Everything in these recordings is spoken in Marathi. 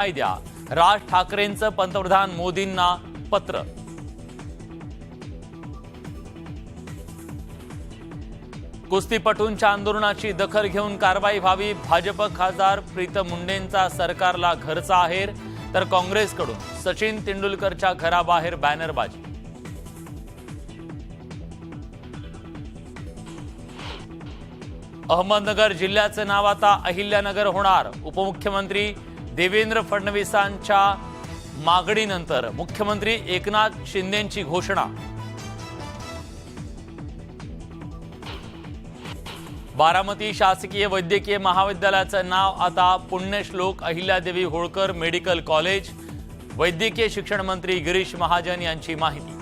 न्याय द्या. राज ठाकरेंचं पंतप्रधान मोदींना पत्र. कुस्तीपटूंच्या आंदोलनाची दखल घेऊन कारवाई व्हावी भाजप खासदार प्रीतम मुंडेंचा सरकारला घरचा आहेर तर काँग्रेसकडून सचिन तेंडुलकरच्या घराबाहेर बॅनरबाजी. अहमदनगर जिल्ह्याचं नाव आता अहिल्यानगर होणार उपमुख्यमंत्री देवेंद्र फडणवीसांच्या मागणीनंतर मुख्यमंत्री एकनाथ शिंदेंची घोषणा. बारामती शासकीय वैद्यकीय महाविद्यालयाचं नाव आता पुण्यश्लोक अहिल्यादेवी होळकर मेडिकल कॉलेज. वैद्यकीय शिक्षण मंत्री गिरीश महाजन यांची माहिती.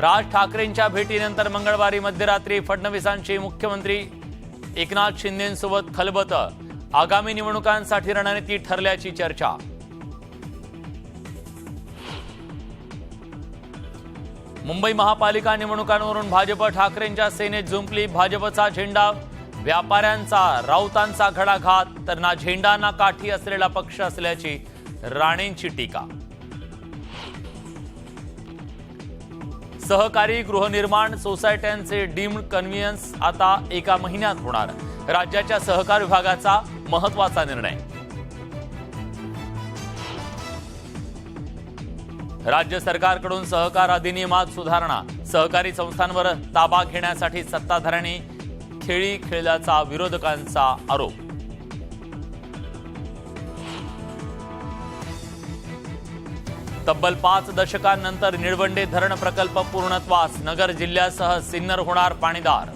राज ठाकरेंच्या भेटीनंतर मंगळवारी मध्यरात्री फडणवीसांची मुख्यमंत्री एकनाथ शिंदेसोबत खलबत. आगामी निवडणुकांसाठी रणनीती ठरल्याची चर्चा. मुंबई महापालिका निवडणुकांवरून भाजप ठाकरेंच्या सेनेत जुंपली भाजपचा झेंडा. व्यापाऱ्यांचा राऊतांचा घडाघात तर ना झेंडा ना काठी असलेला पक्ष असल्याची राणेंची टीका. सहकारी गृहनिर्माण सोसायट्यांचे डीम्ड कन्व्हियन्स आता एका महिन्यात होणार. राज्याच्या सहकार विभागाचा महत्त्वाचा निर्णय. राज्य सरकारकडून सहकार अधिनियमात सुधारणा. सहकारी संस्थांवर ताबा घेण्यासाठी सत्ताधाऱ्यांनी खेळी खेळल्याचा विरोधकांचा आरोप. तब्बल पाच दशकांनंतर निळवंडे धरण प्रकल्प पूर्णत्वास नगर जिल्ह्यासह सिन्नर होणार पाणीदार.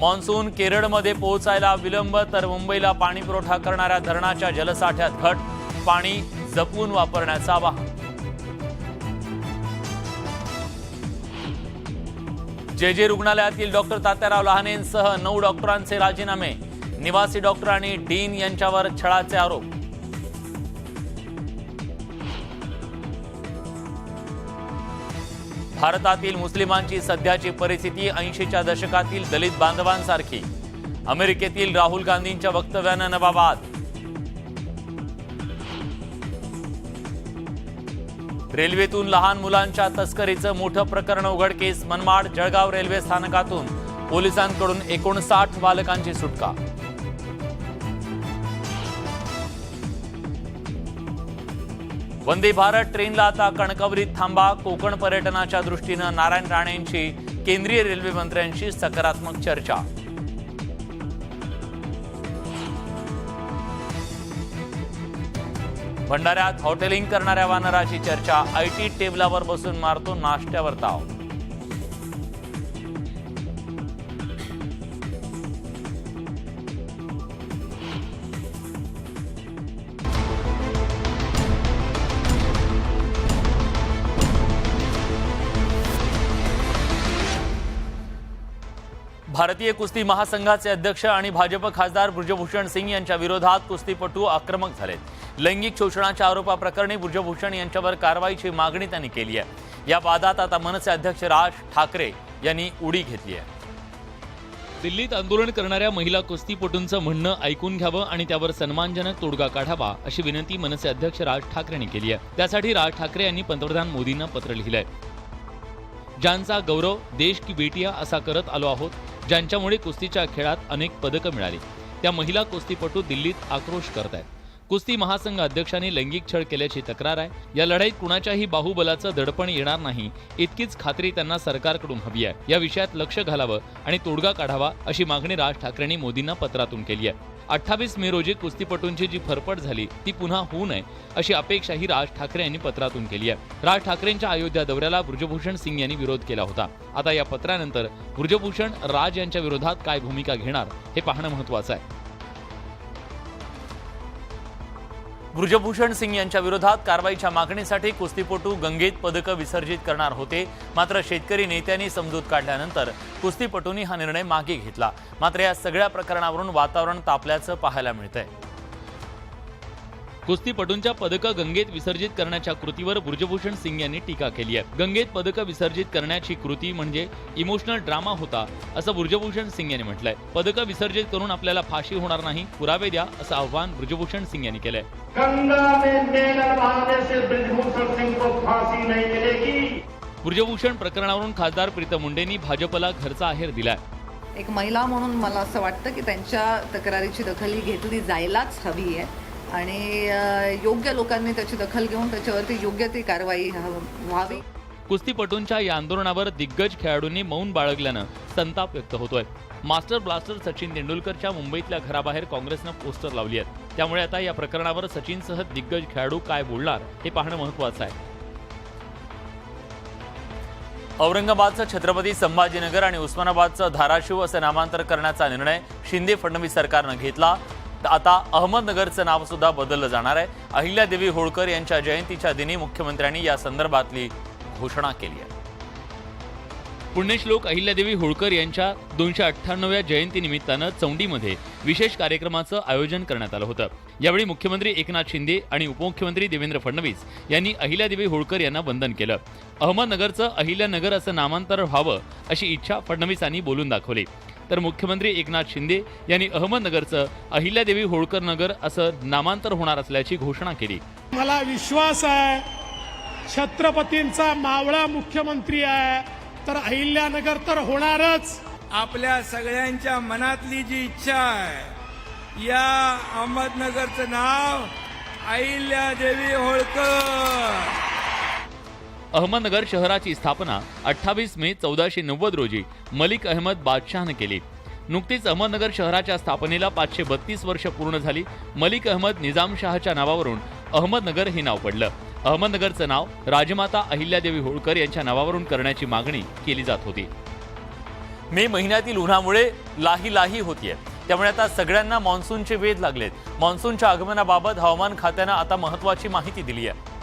मान्सून केरळमध्ये पोहोचायला विलंब तर मुंबईला पाणी पुरवठा करणाऱ्या धरणाच्या जलसाठ्यात घट पाणी जपून वापरण्याचं आवाहन. जे जे रुग्णालयातील डॉक्टर तात्याराव लहानेंसह नऊ डॉक्टरांचे राजीनामे निवासी डॉक्टर आणि डीन यांच्यावर छळाचे आरोप. भारतातील मुस्लिमांची सध्याची परिस्थिती ऐंशीच्या दशकातील दलित बांधवांसारखी. अमेरिकेतील राहुल गांधींच्या वक्तव्यानं नवाबाद. रेल्वेतून लहान मुलांच्या तस्करीचं मोठं प्रकरण उघडकीस मनमाड जळगाव रेल्वे स्थानकातून पोलिसांकडून एकोणसाठ बालकांची सुटका. वंदे भारत ट्रेनला आता कणकवरीत थांबा. कोकण पर्यटनाच्या दृष्टीनं नारायण राणेंची केंद्रीय रेल्वे मंत्र्यांशी सकारात्मक चर्चा. भंडाऱ्यात हॉटेलिंग करणाऱ्या वानराची चर्चा. आयटी टेबलावर बसून मारतो नाश्त्यावर ताव. भारतीय कुस्ती महासंघाचे अध्यक्ष आणि भाजप खासदार ब्रजभूषण सिंग यांच्या विरोधात कुस्तीपटू आक्रमक झालेत. लैंगिक शोषणाच्या आरोपाप्रकरणी ब्रजभूषण यांच्यावर कारवाईची मागणी त्यांनी केली आहे. या वादात आता मनसे अध्यक्ष राज ठाकरे यांनी उडी घेतली आहे. दिल्लीत आंदोलन करणाऱ्या महिला कुस्तीपटूंचं म्हणणं ऐकून घ्यावं आणि त्यावर सन्मानजनक तोडगा काढावा अशी विनंती मनसे अध्यक्ष राज ठाकरेंनी केली आहे. त्यासाठी राज ठाकरे यांनी पंतप्रधान मोदींना पत्र लिहिलंय. ज्यांचा गौरव देश की बेटिया असा करत आलो आहोत ज्यांच्यामुळे कुस्तीच्या खेळात अनेक पदकं मिळाली. त्या महिला कुस्तीपटू दिल्लीत आक्रोश करत आहेत कुस्ती महासंघ अध्यक्षांनी लैंगिक छळ केल्याची तक्रार आहे. या लढाईत कुणाच्याही बाहुबलाचं दडपण येणार नाही. इतकीच खात्री त्यांना सरकारकडून हवी आहे. या विषयात लक्ष घालावं आणि तोडगा काढावा अशी मागणी राज ठाकरेंनी मोदींना पत्रातून केली आहे. अठ्ठावीस मे रोजी कुस्तीपटूंची जी फरफट झाली ती पुन्हा होऊ नये अशी अपेक्षाही राज ठाकरे यांनी पत्रातून केली आहे. राज ठाकरेंच्या अयोध्या दौऱ्याला ब्रजभूषण सिंग यांनी विरोध केला होता. आता या पत्रानंतर ब्रजभूषण राज यांच्या विरोधात काय भूमिका घेणार हे पाहणं महत्वाचं आहे. ब्रजभूषण सिंग यांच्या विरोधात कारवाईच्या मागणीसाठी कुस्तीपटू गंगेत पदकं विसर्जित करणार होते. मात्र शेतकरी नेत्यांनी समजूत काढल्यानंतर कुस्तीपटूंनी हा निर्णय मागे घेतला. मात्र या सगळ्या प्रकरणावरून वातावरण तापल्याचं पाहायला मिळतंय. कुस्तीपटूंच्या पदकं गंगेत विसर्जित करण्याच्या कृतीवर ब्रजभूषण सिंग यांनी टीका केली आहे. गंगेत पदकं विसर्जित करण्याची कृती म्हणजे इमोशनल ड्रामा होता असं ब्रजभूषण सिंग यांनी म्हटलंय. पदकं विसर्जित करून आपल्याला फाशी होणार नाही पुरावे द्या असं आव्हान ब्रजभूषण सिंग यांनी केलंय. ब्रजभूषण प्रकरणावरून खासदार प्रीतम मुंडेंनी भाजपला घरचा आहेर दिलाय. एक महिला म्हणून मला असं वाटतं की त्यांच्या तक्रारीची दखल ही घेतली जायलाच हवी आहे. आणि योग्य लोकांनी त्याची दखल घेऊन त्याच्यावरती योग्य ती कारवाई ह- व्हावी. कुस्तीपटूंच्या या आंदोलनावर दिग्गज खेळाडूंनी मौन बाळगल्यानं संताप व्यक्त होतोय. मास्टर ब्लास्टर सचिन तेंडुलकरच्या मुंबईतल्या घराबाहेर काँग्रेसनं पोस्टर लावली आहेत. त्यामुळे आता या प्रकरणावर सचिनसह दिग्गज खेळाडू काय बोलणार हे पाहणं महत्वाचं आहे. औरंगाबादचं छत्रपती संभाजीनगर आणि उस्मानाबादचं धाराशिव असं नामांतर करण्याचा निर्णय शिंदे फडणवीस सरकारनं घेतला. आता अहमदनगरचं नाव सुद्धा बदललं जाणार आहे. अहिल्यादेवी होळकर यांच्या जयंतीच्या दिनी मुख्यमंत्र्यांनी या संदर्भातली घोषणा केली आहे. पुण्यश्लोक अहिल्यादेवी होळकर यांच्या दोनशे अठ्ठ्याण्णव्या जयंतीनिमित्तानं चौंडीमध्ये विशेष कार्यक्रमाचं आयोजन करण्यात आलं होतं. यावेळी मुख्यमंत्री एकनाथ शिंदे आणि उपमुख्यमंत्री देवेंद्र फडणवीस यांनी अहिल्यादेवी होळकर यांना वंदन केलं. अहमदनगरचं अहिल्यानगर असं नामांतर व्हावं अशी इच्छा फडणवीसांनी बोलून दाखवली. तर मुख्यमंत्री एकनाथ शिंदे यांनी अहमदनगरचं अहिल्यादेवी होळकर नगर असं नामांतर होणार असल्याची घोषणा केली. मला विश्वास आहे छत्रपतींचा मावळा मुख्यमंत्री आहे तर अहिल्यानगर तर होणारच. आपल्या सगळ्यांच्या मनातली जी इच्छा आहे या अहमदनगरचं नाव अहिल्यादेवी होळकर. अहमदनगर शहराची स्थापना अठ्ठावीस मे चौदाशे नव्वद रोजी मलिक अहमद बादशहानं केली. नुकतीच अहमदनगर शहराच्या स्थापनेला पाचशे बत्तीस वर्ष पूर्ण झाली. मलिक अहमद निजामशहाच्या नावावरून अहमदनगर हे नाव पडलं. अहमदनगरचं नाव राजमाता अहिल्यादेवी होळकर यांच्या नावावरून करण्याची मागणी केली जात होती. मे महिन्यातील उन्हामुळे लाही लाही होतीये. त्यामुळे आता सगळ्यांना मान्सूनचे वेध लागलेत. मान्सूनच्या आगमनाबाबत हवामान खात्यानं आता महत्वाची माहिती दिली आहे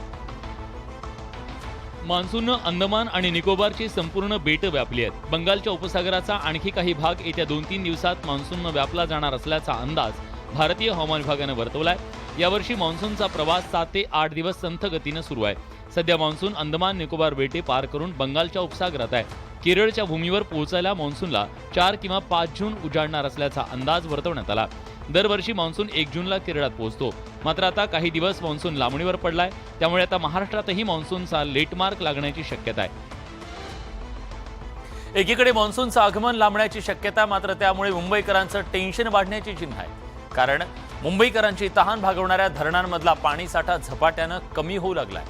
मान्सूननं अंदमान आणि निकोबारची संपूर्ण बेटं व्यापली आहेत. बंगालच्या उपसागराचा आणखी काही भाग येत्या दोन तीन दिवसात मान्सूननं व्यापला जाणार असल्याचा अंदाज भारतीय हवामान विभागानं वर्तवलाय. यावर्षी मान्सूनचा प्रवास सात ते आठ दिवस संथ गतीनं सुरू आहे. सध्या मान्सून अंदमान निकोबार बेटे पार करून बंगालच्या उपसागरात आहे. केरळच्या भूमीवर पोहोचायला मान्सूनला चार किंवा पाच जून उजाडणार असल्याचा अंदाज वर्तवण्यात आला. दरवर्षी मान्सून एक जूनला केरळात पोहोचतो. मात्र आता काही दिवस मान्सून लांबणीवर पडलाय. त्यामुळे आता महाराष्ट्रातही मान्सूनचा लेटमार्क लागण्याची शक्यता आहे. एकीकडे मान्सूनचं आगमन लांबण्याची शक्यता मात्र त्यामुळे मुंबईकरांचं टेन्शन वाढण्याची चिन्ह आहे. कारण मुंबईकरांची तहान भागवणाऱ्या धरणांमधला पाणीसाठा झपाट्यानं कमी होऊ लागलाय.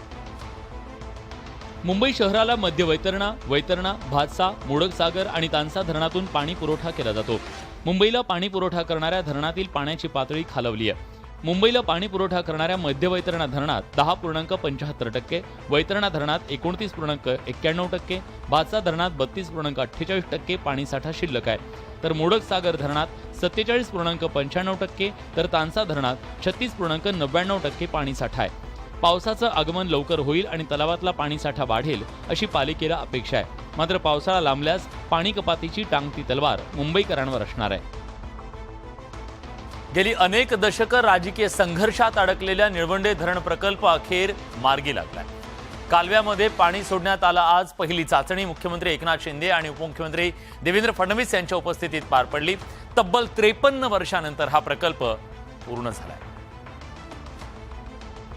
मुंबई शहराला मध्य वैतरणा वैतरणा भातसा मोडकसागर आणि तानसा धरणातून पाणी पुरवठा केला जातो. मुंबईला पाणी पुरवठा करणाऱ्या धरणातील पाण्याची पातळी खालवली आहे. मुंबईला पाणी पुरवठा करणाऱ्या मध्य वैतरणा धरणात दहा पूर्णांक पंच्याहत्तर टक्के वैतरणा धरणात एकोणतीस पूर्णांक एक्क्याण्णव टक्के भातसा धरणात बत्तीस पूर्णांक अठ्ठेचाळीस टक्के पाणीसाठा शिल्लक आहे. तर मोडकसागर धरणात सत्तेचाळीस पूर्णांक पंच्याण्णव टक्के तर तानसा धरणात छत्तीस पूर्णांक नव्याण्णव टक्के पाणीसाठा आहे. पावसाचं आगमन लवकर होईल आणि तलावातला पाणीसाठा वाढेल अशी पालिकेला अपेक्षा आहे. मात्र पावसाळा लांबल्यास पाणी कपातीची टांगती तलवार मुंबईकरांवर असणार आहे. गेली अनेक दशकं राजकीय संघर्षात अडकलेल्या निळवंडे धरण प्रकल्प अखेर मार्गी लागलाय. कालव्यामध्ये पाणी सोडण्यात आलं आज पहिली चाचणी. मुख्यमंत्री एकनाथ शिंदे आणि उपमुख्यमंत्री देवेंद्र फडणवीस यांच्या उपस्थितीत पार पडली. तब्बल त्रेपन्न वर्षानंतर हा प्रकल्प पूर्ण झालाय.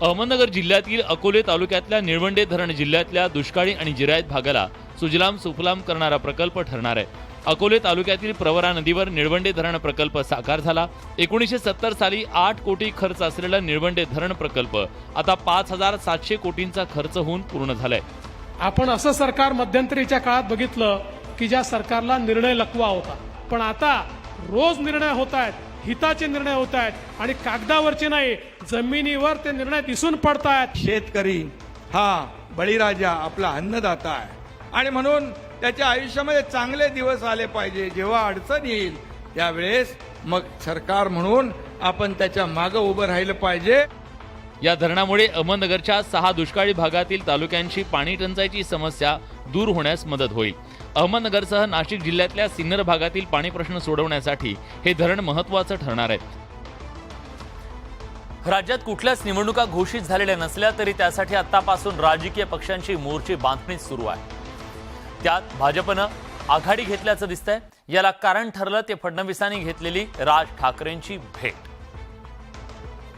अहमदनगर जिल्ह्यातील अकोले तालुक्यातल्या निळवंडे धरण जिल्ह्यातल्या दुष्काळी आणि जिरायत भागाला सुजलाम सुफलाम करणारा प्रकल्प ठरणार आहे. अकोले तालुक्यातील प्रवरा नदीवर निळवंडे धरण प्रकल्प साकार झाला. एकोणीसशे सत्तर साली आठ कोटी खर्च असलेला निळवंडे धरण प्रकल्प आता पाच हजार सातशे कोटींचा खर्च होऊन पूर्ण झालाय. आपण असं सरकार मध्यंतरीच्या काळात बघितलं की ज्या सरकारला निर्णय लकवा होता. पण आता रोज निर्णय होत आहेत हिताचे निर्णय होत आहेत आणि कागदावरचे नाही जमिनीवर ते निर्णय दिसून पडत आहेत शेतकरी हा बळीराजा आपला अन्नदाता आहे. आणि म्हणून त्याच्या आयुष्यामध्ये चांगले दिवस आले पाहिजे जेव्हा अडचण येईल त्यावेळेस मग सरकार म्हणून आपण त्याच्या मागं उभं राहिलं पाहिजे. या धरणामुळे अहमदनगरच्या सहा दुष्काळी भागातील तालुक्यांची पाणी टंचाईची समस्या दूर होण्यास मदत होईल. अहमदनगरसह नाशिक जिल्ह्यातल्या सिन्नर भागातील पाणी प्रश्न सोडवण्यासाठी हे धरण महत्वाचं ठरणार आहे. राज्यात कुठल्याच निवडणुका घोषित झालेल्या नसल्या तरी त्यासाठी आतापासून राजकीय पक्षांची मोर्चे बांधणी सुरू आहे. त्यात भाजपनं आघाडी घेतल्याचं दिसतंय. याला कारण ठरलं ते फडणवीसांनी घेतलेली राज ठाकरेंची भेट.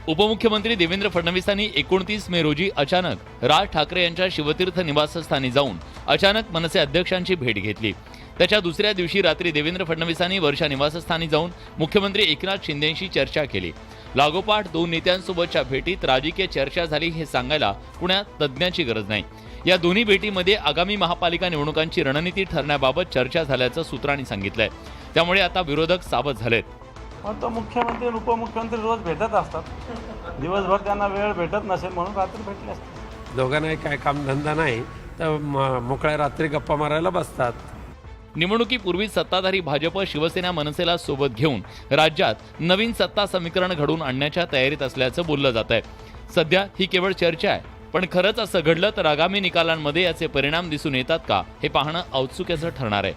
उपमुख्यमंत्री देवेंद्र फडणवीसांनी एकोणतीस मे रोजी अचानक राज ठाकरे यांच्या शिवतीर्थ निवासस्थानी जाऊन अचानक मनसे अध्यक्षांची भेट घेतली. त्याच्या दुसऱ्या दिवशी रात्री देवेंद्र फडणवीसांनी वर्षा निवासस्थानी जाऊन मुख्यमंत्री एकनाथ शिंदेशी चर्चा केली. लागोपाठ दोन नेत्यांसोबतच्या भेटीत राजकीय चर्चा झाली हे सांगायला पुण्यात तज्ज्ञाची गरज नाही. या दोन्ही भेटीमध्ये आगामी महापालिका निवडणुकांची रणनीती ठरण्याबाबत चर्चा झाल्याचं सूत्रांनी सांगितलंय. त्यामुळे आता विरोधक सावध झालेत. पण तो मुख्यमंत्री आणि उपमुख्यमंत्री रोज भेटत असतात. दिवसभर त्यांना वेळ भेटत नसेल म्हणून रात्री भेटले असतात दोघांनाही काय कामधंदा नाही तर म- मोकळ्या रात्री गप्पा मारायला बसतात. निवडणुकीपूर्वी सत्ताधारी भाजप शिवसेना मनसेला सोबत घेऊन राज्यात नवीन सत्ता समीकरण घडवून आणण्याच्या तयारीत असल्याचं बोललं जात आहे. सध्या ही केवळ चर्चा आहे पण खरंच असं घडलं तर आगामी निकालांमध्ये याचे परिणाम दिसून येतात का हे पाहणं औत्सुक्याचं ठरणार आहे.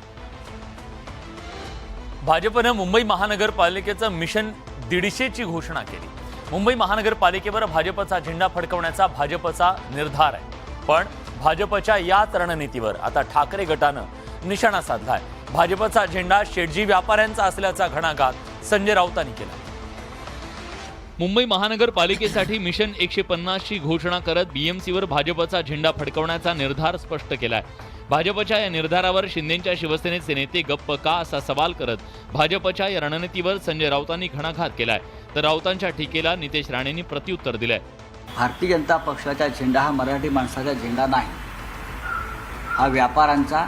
भाजपनं मुंबई महानगरपालिकेचं मिशन दीडशेची घोषणा केली. मुंबई महानगरपालिकेवर भाजपचा झेंडा फडकवण्याचा भाजपचा निर्धार आहे. पण भाजपच्या याच रणनीतीवर आता ठाकरे गटानं निशाणा साधलाय. भाजपचा झेंडा शेटजी व्यापाऱ्यांचा असल्याचा घणाघात संजय राऊतांनी केला. मुंबई महानगरपालिकेसाठी मिशन एकशे पन्नासची घोषणा करत बीएमसीवर भाजपचा झेंडा फडकवण्याचा निर्धार स्पष्ट केलाय. भाजपच्या या निर्धारावर शिंदेच्या शिवसेनेचे नेते गप्प का असा सवाल करत भाजपच्या या रणनीतीवर संजय राऊतांनी घणाघात केलाय. तर राऊतांच्या टीकेला नितेश राणेंनी प्रत्युत्तर दिलंय. भारतीय जनता पक्षाचा झेंडा हा मराठी माणसाचा झेंडा नाही. हा व्यापाऱ्यांचा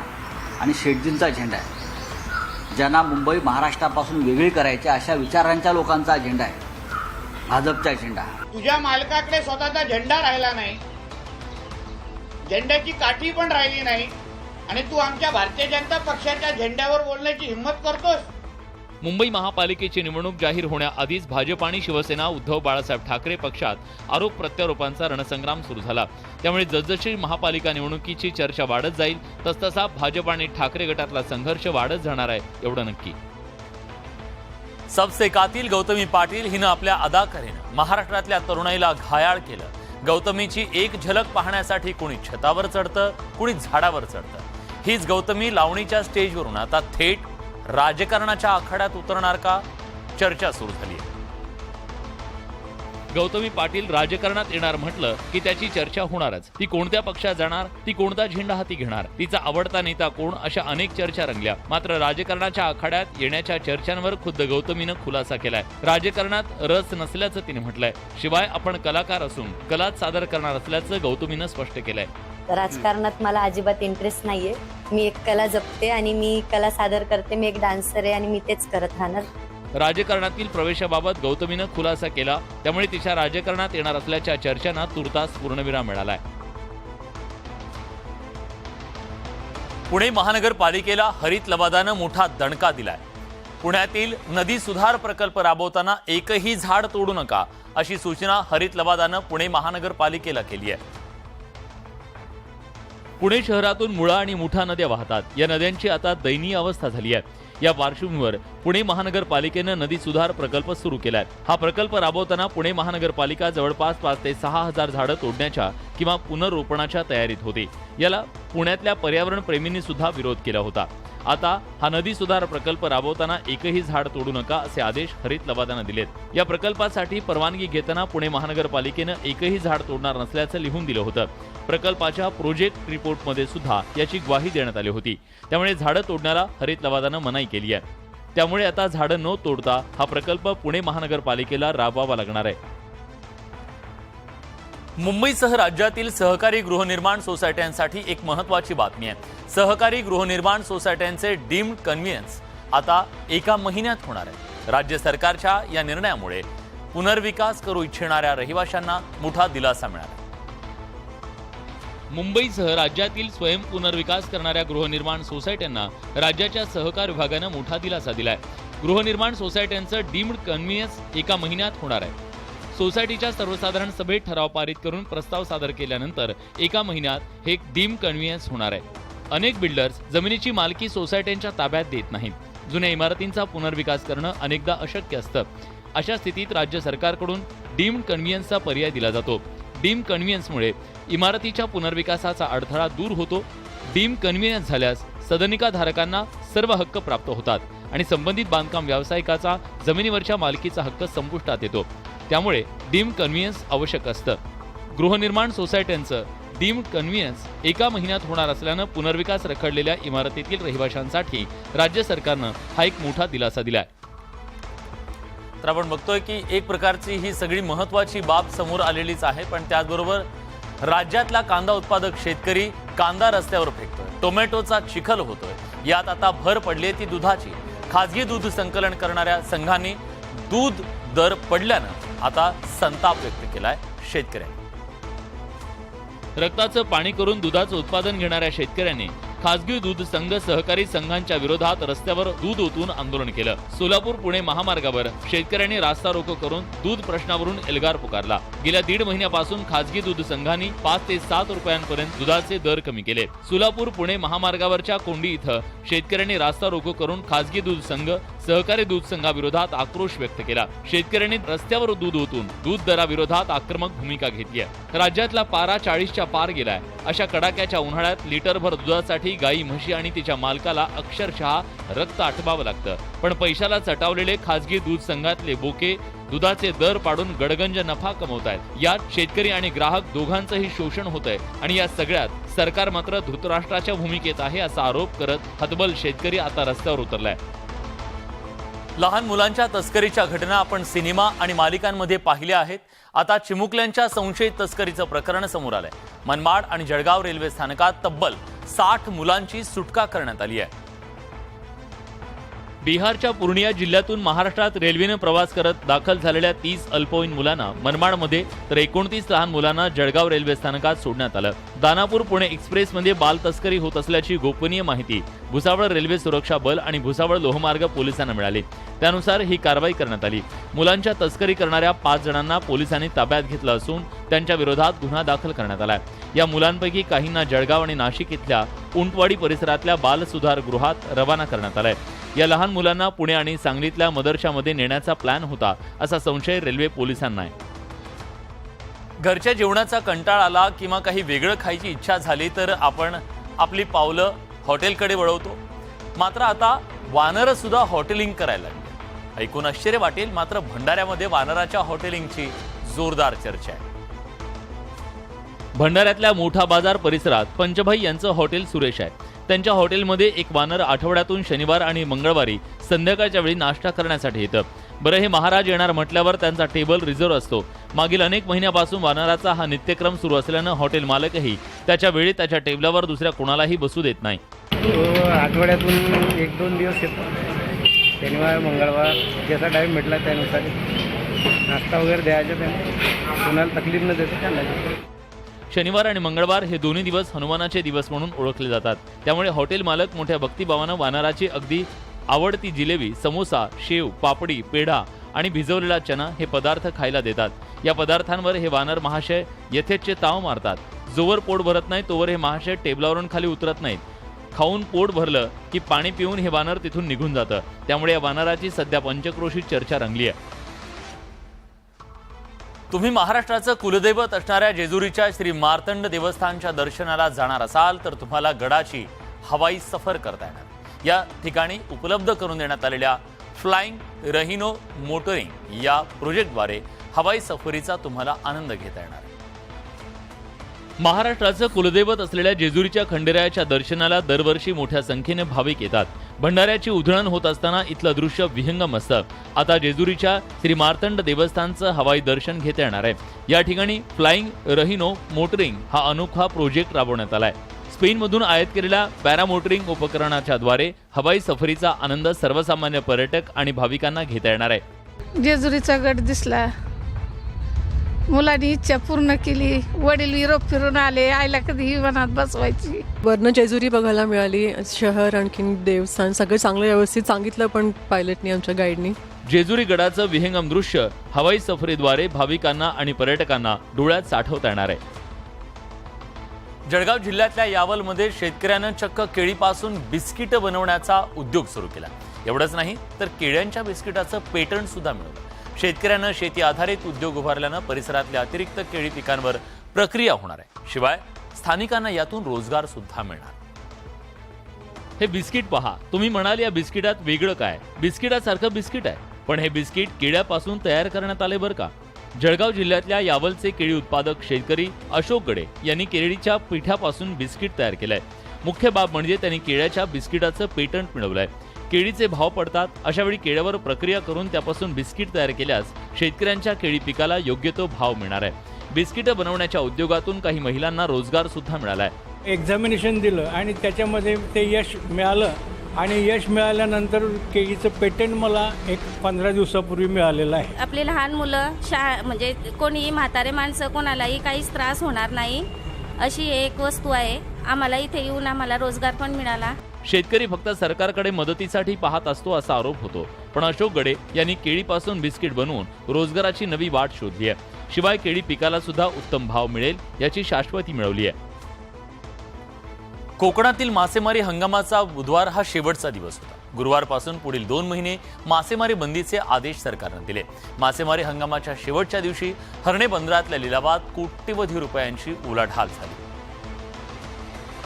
आणि शेटजींचा झेंडा आहे. ज्यांना मुंबई महाराष्ट्रापासून वेगळी करायची अशा विचारांच्या लोकांचा झेंडा आहे. भाजपचा झेंडा. तुझ्या मालकाकडे स्वतःचा झेंडा राहिला नाही. झेंड्याची काठी पण राहिली नाही. आणि तू आमच्या भारतीय जनता पक्षाच्या झेंड्यावर बोलण्याची हिंमत करतोस? मुंबई महापालिकेची निवडणूक जाहीर होण्याआधीच भाजप आणि शिवसेना उद्धव बाळासाहेब ठाकरे पक्षात आरोप प्रत्यारोपांचा रणसंग्राम सुरू झाला. त्यामुळे जसजशी महापालिका निवडणुकीची चर्चा वाढत जाईल तसतसा भाजप आणि ठाकरे गटातला संघर्ष वाढत जाणार आहे एवढं नक्की. सबसे कातील गौतमी पाटील हिनं आपल्या अदाकारीनं महाराष्ट्रातल्या तरुणाईला घायाळ केलं. गौतमीची एक झलक पाहण्यासाठी कुणी छतावर चढतं कुणी झाडावर चढतं. हीच गौतमी लावणीच्या स्टेजवरून आता थेट राजकारणाच्या आखाड्यात उतरणार का? चर्चा सुरू झाली आहे. गौतमी पाटील राजकारणात येणार म्हटलं की त्याची चर्चा होणारच. ती कोणत्या पक्षात जाणार? ती कोणता झेंडा हाती घेणार? तिचा आवडता नेता कोण? अशा अनेक चर्चा रंगल्या. मात्र राजकारणाच्या आखाड्यात येण्याच्या चर्चांवर खुद्द गौतमीनं खुलासा केलाय. राजकारणात रस नसल्याचं तिने म्हटलंय. शिवाय आपण कलाकार असून कलाच सादर करणार असल्याचं गौतमीनं स्पष्ट केलंय. राजकारणात मला अजिबात इंटरेस्ट नाहीये. मी एक कला जपते आणि मी कला सादर करते मी एक डान्सर आहे आणि मी तेच करत राहणार. राजकारणातील प्रवेशाबाबत गौतमीनं खुलासा केला. त्यामुळे तिच्या राजकारणात येणार असल्याच्या चर्चांना तुर्तास पूर्णविराम मिळालाय. पुणे महानगरपालिकेला हरित लवादानं मोठा दणका दिलाय. पुण्यातील नदी सुधार प्रकल्प राबवताना एकही झाड तोडू नका अशी सूचना हरित लवादानं पुणे महानगरपालिकेला केली आहे. पुणे शहरातून मुळा आणि मुठा नद्या वाहतात. या नद्यांची आता दयनीय अवस्था झाली आहे. या पार्श्वभूमीवर पुणे महानगरपालिकेनं नदी सुधार प्रकल्प सुरू केलाय. हा प्रकल्प राबवताना पुणे महानगरपालिका जवळपास पाच ते सहा हजार झाडं तोडण्याच्या किंवा पुनर्रोपणाच्या तयारीत होती. याला पुण्यातल्या पर्यावरण प्रेमींनी सुद्धा विरोध केला होता. आता हा नदी सुधार प्रकल्प राबवताना एकही झाड तोडू नका असे आदेश हरित लवादानं दिलेत. या प्रकल्पासाठी परवानगी घेताना पुणे महानगरपालिकेनं एकही झाड तोडणार नसल्याचं लिहून दिलं होतं. प्रकल्पाच्या प्रोजेक्ट रिपोर्टमध्ये सुद्धा याची ग्वाही देण्यात आली होती. त्यामुळे झाडं तोडण्याला हरित लवादानं मनाई केली आहे. त्यामुळे आता झाडं न तोडता हा प्रकल्प पुणे महानगरपालिकेला राबवावा लागणार आहे. मुंबईसह राज्यातील सहकारी गृहनिर्माण सोसायट्यांसाठी एक महत्वाची बातमी आहे. सहकारी गृहनिर्माण सोसायट्यांचे डीम्ड कन्व्हियन्स आता एका महिन्यात होणार आहे. राज्य सरकारच्या या निर्णयामुळे पुनर्विकास करू इच्छिणाऱ्या रहिवाशांना मोठा दिलासा मिळाला. मुंबईसह राज्यातील स्वयं पुनर्विकास करणाऱ्या गृहनिर्माण सोसायट्यांना राज्याच्या सहकार विभागानं मोठा दिलासा दिलाय. गृहनिर्माण सोसायट्यांचं डीम्ड कन्व्हियन्स एका महिन्यात होणार आहे. सोसायटीच्या सर्वसाधारण सभेत ठराव पारित करून प्रस्ताव सादर केल्यानंतर एका महिन्यात हे डीम कन्व्हियन्स होणार आहे. अनेक बिल्डर्स जमिनीची मालकी सोसायट्यांच्या ताब्यात देत नाहीत. जुन्या इमारतींचा पुनर्विकास करणं अनेकदा अशक्य असतं. अशा स्थितीत राज्य सरकारकडून डीम कन्व्हियन्सचा पर्याय दिला जातो. डीम कन्व्हियन्समुळे इमारतीच्या पुनर्विकासाचा अडथळा दूर होतो. डीम कन्व्हियन्स झाल्यास सदनिकाधारकांना सर्व हक्क प्राप्त होतात आणि संबंधित बांधकाम व्यावसायिकाचा जमिनीवरच्या मालकीचा हक्क संपुष्टात येतो. त्यामुळे डीम कन्व्हियन्स आवश्यक असतं. गृहनिर्माण सोसायट्यांचं डीम कन्व्हियन्स एका महिन्यात होणार असल्यानं पुनर्विकास रखडलेल्या इमारतीतील रहिवाशांसाठी राज्य सरकारनं हा एक मोठा दिलासा दिलाय. तर आपण बघतोय की एक प्रकारची ही सगळी महत्वाची बाब समोर आलेलीच आहे पण त्याचबरोबर राज्यातला कांदा उत्पादक शेतकरी कांदा रस्त्यावर फेकतोय टोमॅटोचा चिखल होतोय. यात आता भर पडली आहे ती दुधाची. खाजगी दूध संकलन करणाऱ्या संघांनी दूध दर पडल्यानं आता संताप व्यक्त केलाय शेतकऱ्यांनी. रक्ताचं पाणी करून दुधाचं उत्पादन घेणाऱ्या शेतकऱ्यांनी खासगी दूध संघ सहकारी संघांच्या विरोधात रस्त्यावर दूध ओतून आंदोलन केलं. सोलापूर पुणे महामार्गावर शेतकऱ्यांनी रास्ता रोको करून दूध प्रश्नावरून एल्गार पुकारला. गेल्या दीड महिन्यापासून खासगी दूध संघांनी पाच ते सात रुपयांपर्यंत दुधाचे दर कमी केले. सोलापूर पुणे महामार्गावरच्या कोंडी इथं शेतकऱ्यांनी रास्ता रोको करून खासगी दूध संघ सहकारी दूध संघाविरोधात आक्रोश व्यक्त केला. शेतकऱ्यांनी रस्त्यावर दूध ओतून दूध दराविरोधात आक्रमक भूमिका घेतली आहे. राज्यातला पारा चाळीसच्या पार गेलाय. अशा कडाक्याच्या उन्हाळ्यात लिटरभर दुधासाठी गाई म्हशी आणि तिच्या मालकाला अक्षरशः रक्त आटवावं लागतं. पण पैशाला चटावलेले खासगी दूध संघातले बोके दुधाचे दर पाडून गडगंज नफा कमवत आहेत यात शेतकरी आणि ग्राहक दोघांचंही शोषण होत आहे आणि या सगळ्यात सरकार मात्र धृतराष्ट्राच्या भूमिकेत आहे असा आरोप करत हतबल शेतकरी आता रस्त्यावर उतरलाय. लहान मुलांच्या तस्करीच्या घटना आपण सिनेमा आणि मालिकांमध्ये पाहिल्या आहेत. आता चिमुकल्यांच्या संशयित तस्करीचं प्रकरण समोर आलंय. मनमाड आणि जळगाव रेल्वे स्थानकात तब्बल साठ मुलांची सुटका करण्यात आली आहे. बिहारच्या पूर्णिया जिल्ह्यातून महाराष्ट्रात रेल्वेनं प्रवास करत दाखल झालेल्या तीस अल्पवयीन मुलांना मनमाडमध्ये तर एकोणतीस लहान मुलांना जळगाव रेल्वे स्थानकात सोडण्यात आलं. दानापूर पुणे एक्सप्रेसमध्ये बाल तस्करी होत असल्याची गोपनीय माहिती भुसावळ रेल्वे सुरक्षा बल आणि भुसावळ लोहमार्ग पोलिसांना मिळाले. त्यानुसार ही कारवाई करण्यात आली. मुलांच्या तस्करी करणाऱ्या पाच जणांना पोलिसांनी ताब्यात घेतलं असून त्यांच्या विरोधात गुन्हा दाखल करण्यात आला या मुलांपैकी काहींना जळगाव आणि नाशिक इथल्या उंटवाडी परिसरातल्या बालसुधार गृहात रवाना करण्यात आलाय. या लहान मुलांना पुणे आणि सांगलीतल्या मदरशामध्ये नेण्याचा प्लॅन होता असा संशय रेल्वे पोलिसांना आहे. घरच्या जेवणाचा कंटाळ आला किंवा काही वेगळं खायची इच्छा झाली तर आपण आपली पावलं हॉटेलकडे वळवतो. मात्र आता वानरसुद्धा हॉटेलिंग करायला लागले. ऐकून आश्चर्य वाटेल मात्र भंडाऱ्यामध्ये वानराच्या हॉटेलिंगची जोरदार चर्चा आहे. भंडाऱ्यातल्या मोठा बाजार परिसरात पंचभाई यांचं हॉटेल सुरेश आहे. त्यांच्या हॉटेलमध्ये एक वानर आठवड्यातून शनिवार आणि मंगळवारी संध्याकाळच्या वेळी नाश्ता करण्यासाठी येतं. बरं हे महाराज येणार म्हटल्यावर त्यांचा टेबल रिझर्व असतो. मागील अनेक महिन्यापासून वानराचा हा नित्यक्रम सुरू असल्यानं हॉटेल मालकही त्याच्या वेळी त्याच्या टेबलावर दुसऱ्या कोणालाही बसू देत नाही. तो आठवड्यातून एक दोन दिवस येतो. शनिवार मंगळवार जसा टाईम भेटला त्यानुसार. नाश्ता वगैरे द्यायचा त्यांना. कोणाला तकलीफ न देतो त्यांना. शनिवार आणि मंगळवार हे दोन्ही दिवस हनुमानाचे दिवस म्हणून ओळखले जातात. त्यामुळे हॉटेल मालक मोठ्या भक्तिभावानं वानराची अगदी आवडती जिलेबी समोसा शेव पापडी पेढा आणि भिजवलेला चना हे पदार्थ खायला देतात. या पदार्थांवर हे वानर महाशय यथेच्छ ताव मारतात. जोवर पोट भरत नाही तोवर हे महाशय टेबलावरून खाली उतरत नाहीत. खाऊन पोट भरलं की पाणी पिऊन हे वानर तिथून निघून जातं. त्यामुळे या वानराची सध्या पंचक्रोशी चर्चा रंगली आहे. तुम्ही महाराष्ट्राचं कुलदैवत असणाऱ्या जेजुरीच्या श्री मार्तंड देवस्थानच्या दर्शनाला जाणार असाल तर तुम्हाला गडाची हवाई सफर करता येणार. या ठिकाणी उपलब्ध करून देण्यात आलेल्या फ्लाइंग रहिनो मोटरिंग या प्रोजेक्टद्वारे हवाई सफरीचा तुम्हाला आनंद घेता येणार. महाराष्ट्राचं कुलदैवत असलेल्या जेजुरीच्या खंडेरायाच्या दर्शनाला दरवर्षी मोठ्या संख्येने भाविक येतात. भंडाऱ्याची उधळण होत असताना इथलं दृश्य विहंगम असतं. आता जेजुरीच्या श्री मार्तंड देवस्थानचं हवाई दर्शन घेता येणार आहे. या ठिकाणी फ्लाइंग रहिनो मोटरिंग हा अनोखा प्रोजेक्ट राबवण्यात आलाय. स्पेनमधून आयात केलेल्या पॅरामोटरिंग उपकरणाच्या द्वारे हवाई सफरीचा आनंद सर्वसामान्य पर्यटक आणि भाविकांना घेता येणार आहे. जेजुरीचा गड दिसला. मुलांनी इच्छा पूर्ण केली. वडील युरोप फिरून आले. आईला कधी विमानात बसवायची? वरनं जेजुरी बघायला मिळाली. शहर आणखीन देवस्थान सगळं चांगलं व्यवस्थित सांगितलं पण पायलटनी आमच्या गाईडनी जेजुरी गडाचं विहंगम दृश्य हवाई सफरीद्वारे भाविकांना आणि पर्यटकांना डोळ्यात साठवता येणार आहे. जळगाव जिल्ह्यातल्या यावलमध्ये शेतकऱ्यानं चक्क केळीपासून बिस्किटं बनवण्याचा उद्योग सुरू केला. एवढंच नाही तर केळ्यांच्या बिस्किटाचं पेटंट सुद्धा मिळवलं. शेतकऱ्यांना शेती आधारित उद्योग उभारल्यानं परिसरातल्या अतिरिक्त केळी पिकांवर प्रक्रिया होणार आहे. शिवाय स्थानिकांना यातून रोजगार सुद्धा मिळणार. हे बिस्किट पहा. तुम्ही म्हणाल या बिस्किटात वेगळं काय? बिस्किटासारखं बिस्किट आहे. पण हे बिस्किट केळ्यापासून तयार करण्यात आले बरं का? जळगाव जिल्ह्यातल्या यावलचे केळी उत्पादक शेतकरी अशोक गडे यांनी केळीच्या पिठापासून बिस्किट तयार केलंय. मुख्य बाब म्हणजे त्यांनी केळ्याच्या बिस्किटाचं पेटंट मिळवलंय. केळीचे भाव पडतात अशावेळी केळ्यावर प्रक्रिया करून त्यापासून बिस्किट तयार केल्यास शेतकऱ्यांच्या केळी पिकाला योग्य तो भाव मिळणार आहे. बिस्किटं बनवण्याच्या उद्योगातून काही महिलांना रोजगार सुद्धा मिळाला आहे एक्झामिनेशन दिलं आणि त्याच्यामध्ये ते यश मिळालं आणि यश मिळाल्यानंतर केळीचं पेटंट मला एक पंधरा दिवसापूर्वी मिळालेलं आहे. आपली लहान मुलं शा म्हणजे कोणी म्हातारे माणसं कोणालाही काहीच त्रास होणार नाही अशी एक वस्तू आहे. आम्हाला इथे येऊन आम्हाला रोजगार पण मिळाला. शेतकरी फक्त सरकारकडे मदतीसाठी पाहत असतो असा आरोप होतो. पण अशोक गडे यांनी केळीपासून बिस्किट बनवून रोजगाराची नवी वाट शोधली आहे. शिवाय केळी पिकाला सुद्धा उत्तम भाव मिळेल याची शाश्वती मिळवली आहे. कोकणातील मासेमारी हंगामाचा बुधवार हा शेवटचा दिवस होता. गुरुवारपासून पुढील दोन महिने मासेमारी बंदीचे आदेश सरकारनं दिले. मासेमारी हंगामाच्या शेवटच्या दिवशी हरणे बंदरातल्या लिलावात कोट्यवधी रुपयांची उलाढाल झाली.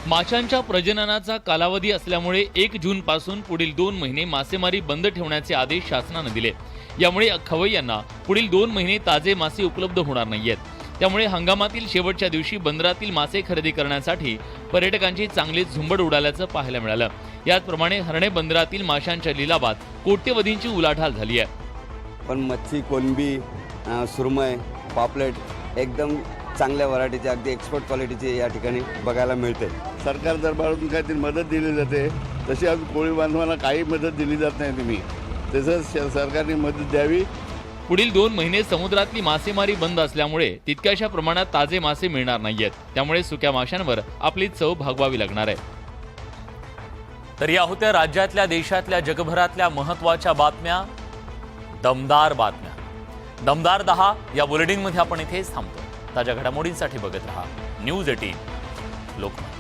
माशांच्या प्रजननाचा कालावधी असल्यामुळे एक जून पासून पुढील दोन महिने मासेमारी बंद ठेवण्याचे आदेश शासनानं दिले. यामुळे खवय्यांना पुढील दोन महिने ताजे मासे उपलब्ध होणार नाहीयेत. त्यामुळे हंगामातील शेवटच्या दिवशी बंदरातील मासे खरेदी करण्यासाठी पर्यटकांची चांगलीच झुंबड उडाल्याचं पाहायला मिळालं. याचप्रमाणे हरणे बंदरातील माशांच्या लिलावात कोट्यवधींची उलाढाल झाली आहे. पण मच्छी कोलंबी अं, सुरमई पापलेट एकदम चांगल्या व्हरायटीचे अगदी एक्सपर्ट क्वालिटीचे या ठिकाणी बघायला मिळते. सरकार दरबारातून काहीतरी मदत दिली जाते तशी अजून कोळी बांधवांना काही मदत दिली जात नाही तुम्ही. तसंच श- सरकारने मदत द्यावी पुढील दोन महिने समुद्रातली मासेमारी बंद असल्यामुळे तितक्याशा प्रमाणात ताजे मासे मिळणार नाहीयेत. त्यामुळे सुक्या माशांवर आपली चव भागवावी लागणार आहे. तर या होत्या राज्यातल्या देशातल्या जगभरातल्या महत्त्वाच्या बातम्या. दमदार बातम्या. दमदार दहा या बुलेटिनमध्ये आपण इथेच थांबतो. ताज्या घडामोडींसाठी बघत रहा. News eighteen Lokmat.